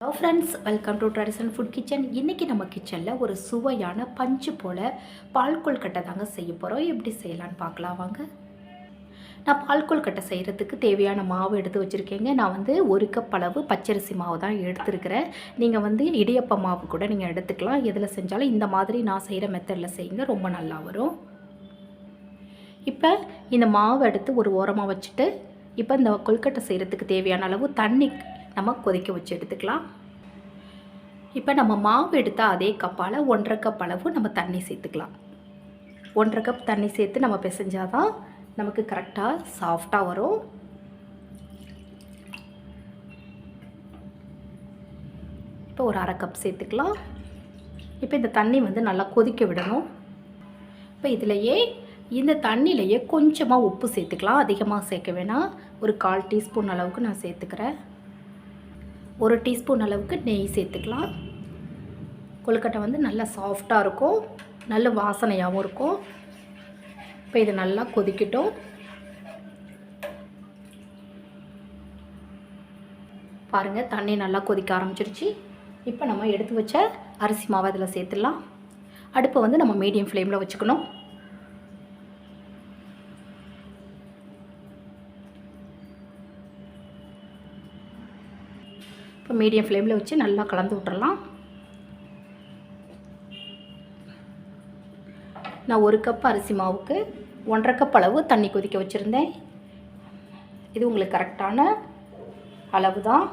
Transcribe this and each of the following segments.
Hello friends welcome to traditional food kitchen இன்றைக்கி நம்ம கிச்சனில் ஒரு சுவையான பஞ்சு போல் பால் கொல்கட்டை தாங்க செய்ய போகிறோம் எப்படி செய்யலான்னு பார்க்கலாம் வாங்க. நான் பால் கொல்கட்டை செய்கிறதுக்கு தேவையான மாவு எடுத்து வச்சுருக்கேங்க. நான் வந்து ஒரு கப் அளவு பச்சரிசி மாவு தான் எடுத்துருக்கிறேன். நீங்கள் வந்து இடியப்ப மாவு கூட நீங்கள் எடுத்துக்கலாம். எதில் செஞ்சாலும் இந்த மாதிரி நான் செய்கிற மெத்தடில் செய்யுங்க ரொம்ப நல்லா வரும். இப்போ இந்த மாவு எடுத்து ஒரு ஓரமாக வச்சுட்டு இப்போ இந்த கொல்கட்டை செய்கிறதுக்கு தேவையான அளவு தண்ணி நம்ம கொதிக்க வச்சு எடுத்துக்கலாம். இப்போ நம்ம மாவு எடுத்தால் அதே கப்பால் ஒன்றரை கப் அளவு நம்ம தண்ணி சேர்த்துக்கலாம். ஒன்றரை கப் தண்ணி சேர்த்து நம்ம பிசைஞ்சாதான் நமக்கு கரெக்டாக சாஃப்டாக வரும். இப்போ ஒரு அரை கப் சேர்த்துக்கலாம். இப்போ இந்த தண்ணி வந்து நல்லா கொதிக்க விடணும். இப்போ இதிலையே இந்த தண்ணியிலையே கொஞ்சமாக உப்பு சேர்த்துக்கலாம். அதிகமாக சேர்க்க வேணாம். ஒரு கால் டீஸ்பூன் அளவுக்கு நான் சேர்த்துக்கிறேன். ஒரு டீஸ்பூன் அளவுக்கு நெய் சேர்த்துக்கலாம். கொழுக்கட்டை வந்து நல்லா சாஃப்டாக இருக்கும். நல்ல வாசனையாகவும் இருக்கும். இப்போ இது நல்லா கொதிக்கட்டும். பாருங்கள் தண்ணி நல்லா கொதிக்க ஆரம்பிச்சிருச்சு. இப்போ நம்ம எடுத்து வச்ச அரிசி மாவை அதில் சேர்த்துடலாம். அடுப்பை வந்து நம்ம மீடியம் ஃப்ளேமில் வச்சுக்கணும் இப்போ மீடியம் ஃப்ளேமில் வச்சு நல்லா கலந்து விட்டுறலாம். நான் ஒரு கப் அரிசி மாவுக்கு ஒன்றரை கப் அளவு தண்ணி கொதிக்க வச்சுருந்தேன். இது உங்களுக்கு கரெக்டான அளவு தான்.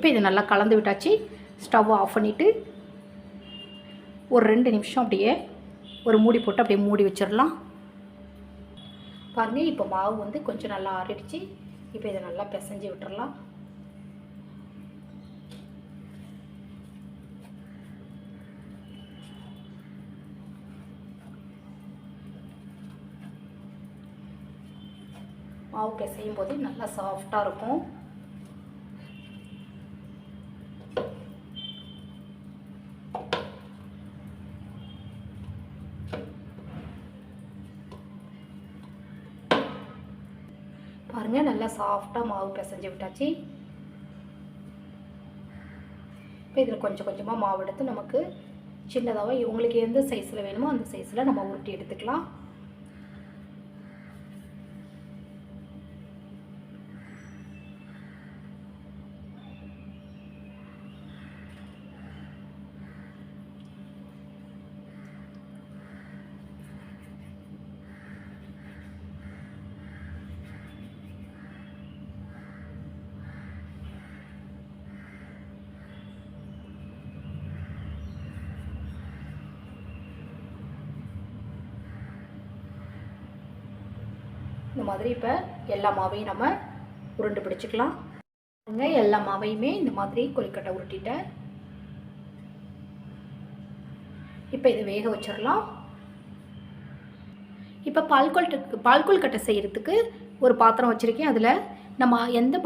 இப்போ இது நல்லா கலந்து விட்டாச்சு. ஸ்டவ் ஆஃப் பண்ணிவிட்டு ஒரு ரெண்டு நிமிஷம் அப்படியே ஒரு மூடி போட்டு அப்படியே மூடி வச்சிடலாம். பாருங்கள் இப்போ மாவு வந்து கொஞ்சம் நல்லா ஆறிடுச்சு. இப்போ இதை நல்லா பிசைஞ்சு விட்டுறலாம். மாவு பிசையும் போது நல்லா சாஃப்டாக இருக்கும். பாருங்கள் நல்லா சாஃப்டாக மாவு பிசைஞ்சு விட்டாச்சு. இப்போ இதில் கொஞ்சம் கொஞ்சமாக மாவு எடுத்து நமக்கு சின்னதாக இவங்களுக்கு எந்த சைஸில் வேணுமோ அந்த சைஸில் நம்ம உருட்டி எடுத்துக்கலாம். இந்த மாதிரி இப்போ எல்லா மாவையும் நம்ம உருண்டு பிடிச்சிக்கலாம். பாருங்க, எல்லா மாவையுமே இந்த மாதிரி கொலிக்கட்டை உருட்டிட்டேன் இப்போ இதை வேக வச்சிடலாம். இப்போ பால் கொழுக்கட்டை பால் கொல்கட்டை செய்கிறதுக்கு ஒரு பாத்திரம் வச்சுருக்கேன். அதில் நம்ம எந்த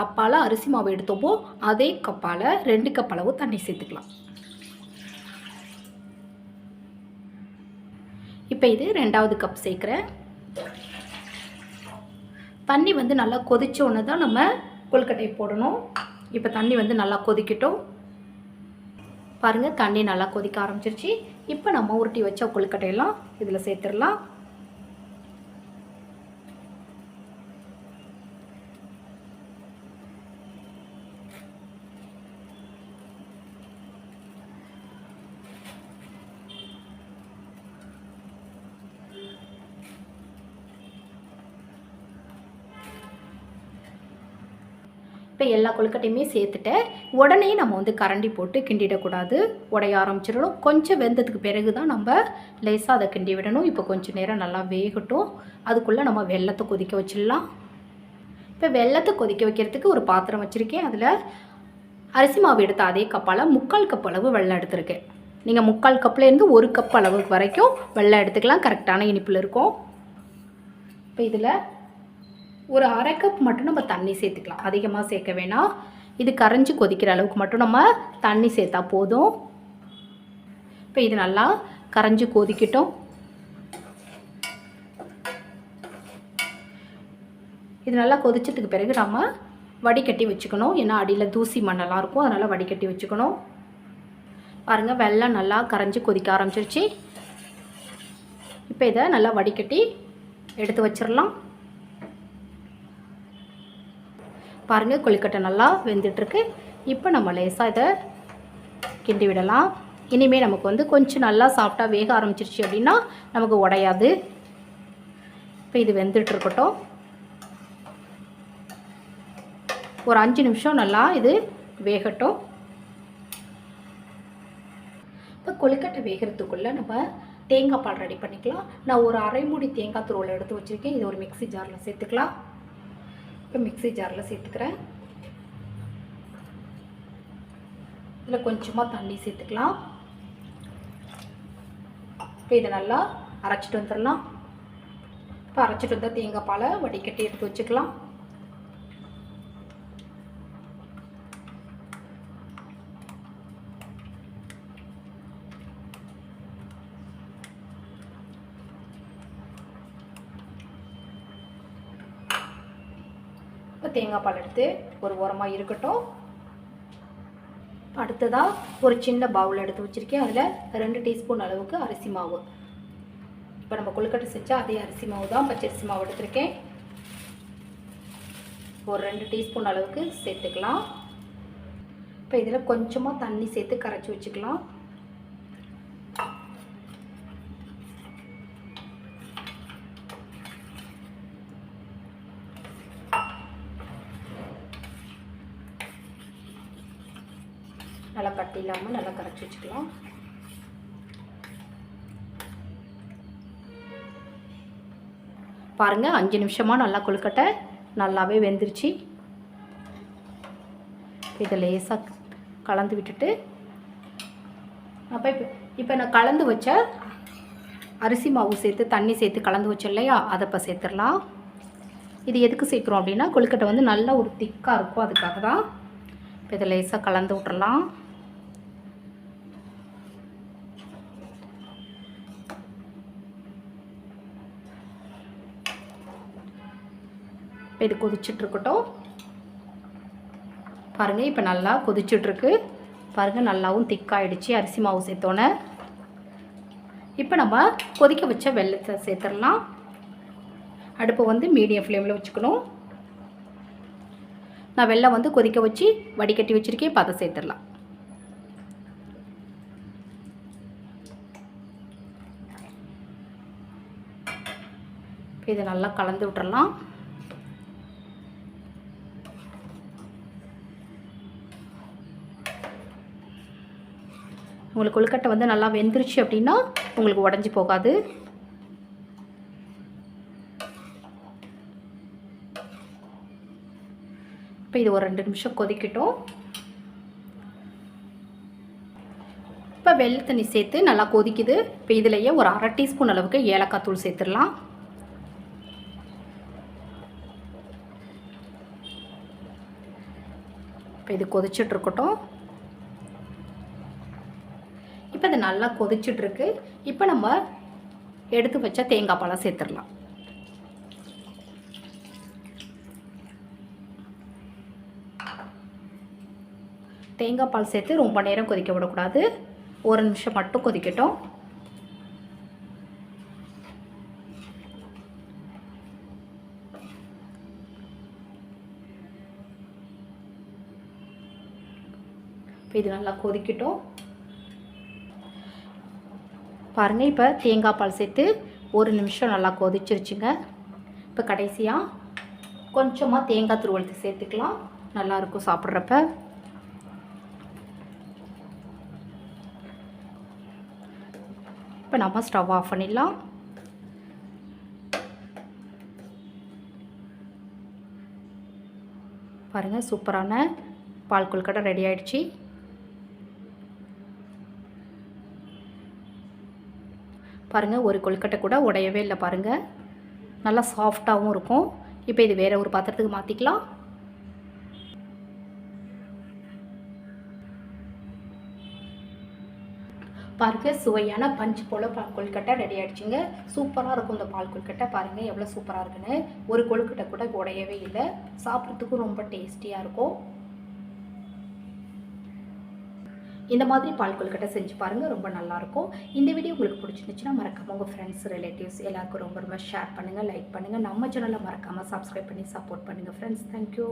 கப்பால் அரிசி மாவு எடுத்தோமோ அதே கப்பால் ரெண்டு கப் அளவு தண்ணி சேர்த்துக்கலாம். இப்போ இது ரெண்டாவது கப் சேர்க்குறேன். தண்ணி வந்து நல்லா கொதிச்ச உடனே தான் நம்ம கொழுக்கட்டையை போடணும். இப்போ தண்ணி வந்து நல்லா கொதிக்கட்டும். பாருங்கள் தண்ணி நல்லா கொதிக்க ஆரம்பிச்சிருச்சு. இப்போ நம்ம உருட்டி வச்ச கொழுக்கட்டையெல்லாம் இதில் சேர்த்துடலாம். இப்போ எல்லா கொழுக்கட்டையுமே சேர்த்துட்டேன். உடனே நம்ம வந்து கரண்டி போட்டு கிண்டிடக்கூடாது. உடைய ஆரம்பிச்சிடணும். கொஞ்சம் வெந்ததுக்கு பிறகு தான் நம்ம லேசாக அதை கிண்டி விடணும். இப்போ கொஞ்சம் நேரம் நல்லா வேகட்டும். அதுக்குள்ளே நம்ம வெள்ளத்தை கொதிக்க வச்சிடலாம். இப்போ வெள்ளத்தை கொதிக்க வைக்கிறதுக்கு ஒரு பாத்திரம் வச்சுருக்கேன். அதில் அரிசி மாவு எடுத்த அதே கப்பால் முக்கால் கப் அளவு வெள்ளம் எடுத்திருக்கேன். நீங்கள் முக்கால் கப்லேருந்து ஒரு கப் அளவுக்கு வரைக்கும் வெள்ளம் எடுத்துக்கலாம். கரெக்டான இனிப்பில் இருக்கும். இப்போ இதில் ஒரு அரை கப் மட்டும் நம்ம தண்ணி சேர்த்துக்கலாம். அதிகமாக சேர்க்க வேணாம். இது கரைஞ்சி கொதிக்கிற அளவுக்கு மட்டும் நம்ம தண்ணி சேர்த்தா போதும். இப்போ இது நல்லா கரைஞ்சி கொதிக்கட்டும். இது நல்லா கொதிச்சதுக்கு பிறகு நம்ம வடிகட்டி வச்சுக்கணும். ஏன்னா அடியில் தூசி மண்ணெல்லாம் இருக்கும். அதனால் வடிகட்டி வச்சுக்கணும். பாருங்கள் வெள்ளம் நல்லா கரைஞ்சி கொதிக்க ஆரம்பிச்சிருச்சு. இப்போ இதை நல்லா வடிகட்டி எடுத்து வச்சிடலாம். பாருங்கள் கொழுக்கட்டை நல்லா வெந்துட்டுருக்கு. இப்போ நம்ம லேசாக இதை கிண்டி விடலாம். இனிமேல் நமக்கு வந்து கொஞ்சம் நல்லா சாஃப்டாக வேக ஆரம்பிச்சிருச்சு அப்படின்னா நமக்கு உடையாது. இப்போ இது வெந்துட்டுருக்கட்டும் ஒரு அஞ்சு நிமிஷம் நல்லா இது வேகட்டும். இப்போ கொழுக்கட்டை வேகிறதுக்குள்ளே நம்ம தேங்காய் பால் ரெடி பண்ணிக்கலாம். நான் ஒரு அரை மூடி தேங்காய் துருவலை எடுத்து வச்சுருக்கேன். இது ஒரு மிக்ஸி ஜாரில் சேர்த்துக்கலாம். இப்போ மிக்ஸி ஜாரில் சேர்த்துக்கிறேன். இதில் கொஞ்சமாக தண்ணி சேர்த்துக்கலாம். இப்போ இதை நல்லா அரைச்சிட்டு வந்துடலாம். இப்போ அரைச்சிட்டு வந்தால் தேங்காய் பாலை வடிகட்டி எடுத்து வச்சுக்கலாம். இப்போ தேங்காய் பால் எடுத்து ஒரு ஓரமாக இருக்கட்டும். அடுத்ததாக ஒரு சின்ன பவுல் எடுத்து வச்சுருக்கேன். அதில் ரெண்டு டீஸ்பூன் அளவுக்கு அரிசி மாவு. இப்போ நம்ம கொழுக்கட்டை செஞ்சால் அதே அரிசி மாவு தான் பச்சரிசி மாவு எடுத்திருக்கேன். ஒரு ரெண்டு டீஸ்பூன் அளவுக்கு சேர்த்துக்கலாம். இப்போ இதில் கொஞ்சமாக தண்ணி சேர்த்து கரைச்சி வச்சுக்கலாம். நல்லா கட்டி இல்லாமல் நல்லா கரைச்சி வச்சுக்கலாம். பாருங்கள் அஞ்சு நிமிஷமாக நல்லா கொழுக்கட்டை நல்லாவே வெந்துருச்சு. இதை லேசாக கலந்து விட்டுட்டு அப்போ இப்போ இப்போ நான் கலந்து வச்ச அரிசி மாவு சேர்த்து தண்ணி சேர்த்து கலந்து வச்சோம் இல்லையா அதை இப்போ சேர்த்துடலாம். இது எதுக்கு சேர்க்குறோம் அப்படின்னா கொழுக்கட்டை வந்து நல்லா ஒரு திக்காக இருக்கும் அதுக்காக தான் இப்போ இதை லேசாக கலந்து விட்டுறலாம். இப்போ இது கொதிச்சிட்ருக்கட்டும். பாருங்கள் இப்போ நல்லா கொதிச்சிட்ருக்கு. பாருங்கள் நல்லாவும் திக்காயிடுச்சு அரிசி மாவு சேர்த்தோன்னே. இப்போ நம்ம கொதிக்க வச்ச வெள்ளத்தை சேர்த்துடலாம். அடுப்பை வந்து மீடியம் ஃப்ளேமில் வச்சுக்கணும். நான் வெள்ளம் வந்து கொதிக்க வச்சு வடிகட்டி வச்சுருக்கேன் இப்போ அதை சேர்த்துடலாம். இதை நல்லா கலந்து விட்டுறலாம் உங்களுக்கு கொழுக்கட்டை வந்து நல்லா வெந்துருச்சு அப்படின்னா உங்களுக்கு உடஞ்சி போகாது. இப்போ இது ஒரு ரெண்டு நிமிஷம் கொதிக்கட்டும். இப்போ வெள்ளை தண்ணி சேர்த்து நல்லா கொதிக்குது. இப்போ இதுலேயே ஒரு அரை டீஸ்பூன் அளவுக்கு ஏலக்காய் தூள் சேர்த்துடலாம். இப்போ இது கொதிச்சுட்டு இருக்கட்டும். இப்போ இது நல்லா கொதிச்சுட்ருக்கு. இப்போ நம்ம எடுத்து வச்ச தேங்காய் பழம் சேர்த்துடலாம். தேங்காய் பால் சேர்த்து ரொம்ப நேரம் கொதிக்க விடக்கூடாது. ஒரு நிமிஷம் மட்டும் கொதிக்கட்டும். இப்போ இது நல்லா கொதிக்கட்டும். பாருங்கள் இப்போ தேங்காய் பால் சேர்த்து ஒரு நிமிஷம் நல்லா கொதிச்சிருச்சுங்க. இப்போ கடைசியாக கொஞ்சமாக தேங்காய் துருவலத்தை சேர்த்துக்கலாம். நல்லாயிருக்கும் சாப்பிட்றப்ப. இப்போ நம்ம ஸ்டவ் ஆஃப் பண்ணிடலாம். பாருங்கள் சூப்பரான பால் கொழுக்கட்டை ரெடி ஆகிடுச்சி பாருங்கள் ஒரு கொழுக்கட்டை கூட உடையவே இல்லை பாருங்கள் நல்லா சாஃப்டாகவும் இருக்கும். இப்போ இது வேறு ஒரு பாத்திரத்துக்கு மாற்றிக்கலாம் பாருங்க சுவையான பஞ்சு போல் பால் கொழுக்கட்டை ரெடி ஆகிடுச்சிங்க சூப்பராக இருக்கும் இந்த பால் கொழுக்கட்டை பாருங்கள் எவ்வளோ சூப்பராக இருக்குன்னு. ஒரு கொழுக்கட்டை கூட உடையவே இல்லை. சாப்பிட்றதுக்கும் ரொம்ப டேஸ்டியாக இருக்கும். இந்த மாதிரி பால் கொழுக்கட்டை செஞ்சு பாருங்கள் ரொம்ப நல்லாயிருக்கும். இந்த வீடியோ உங்களுக்கு பிடிச்சிருந்துச்சுன்னா மறக்காமல் உங்கள் ஃப்ரெண்ட்ஸ் ரிலேட்டிவ்ஸ் எல்லாருக்கும் ரொம்ப ரொம்ப ஷேர் பண்ணுங்கள் லைக் பண்ணுங்கள் நம்ம சேனலில் மறக்காமல் சப்ஸ்கிரைப் பண்ணி சப்போர்ட் பண்ணுங்கள் ஃப்ரெண்ட்ஸ் தேங்க்யூ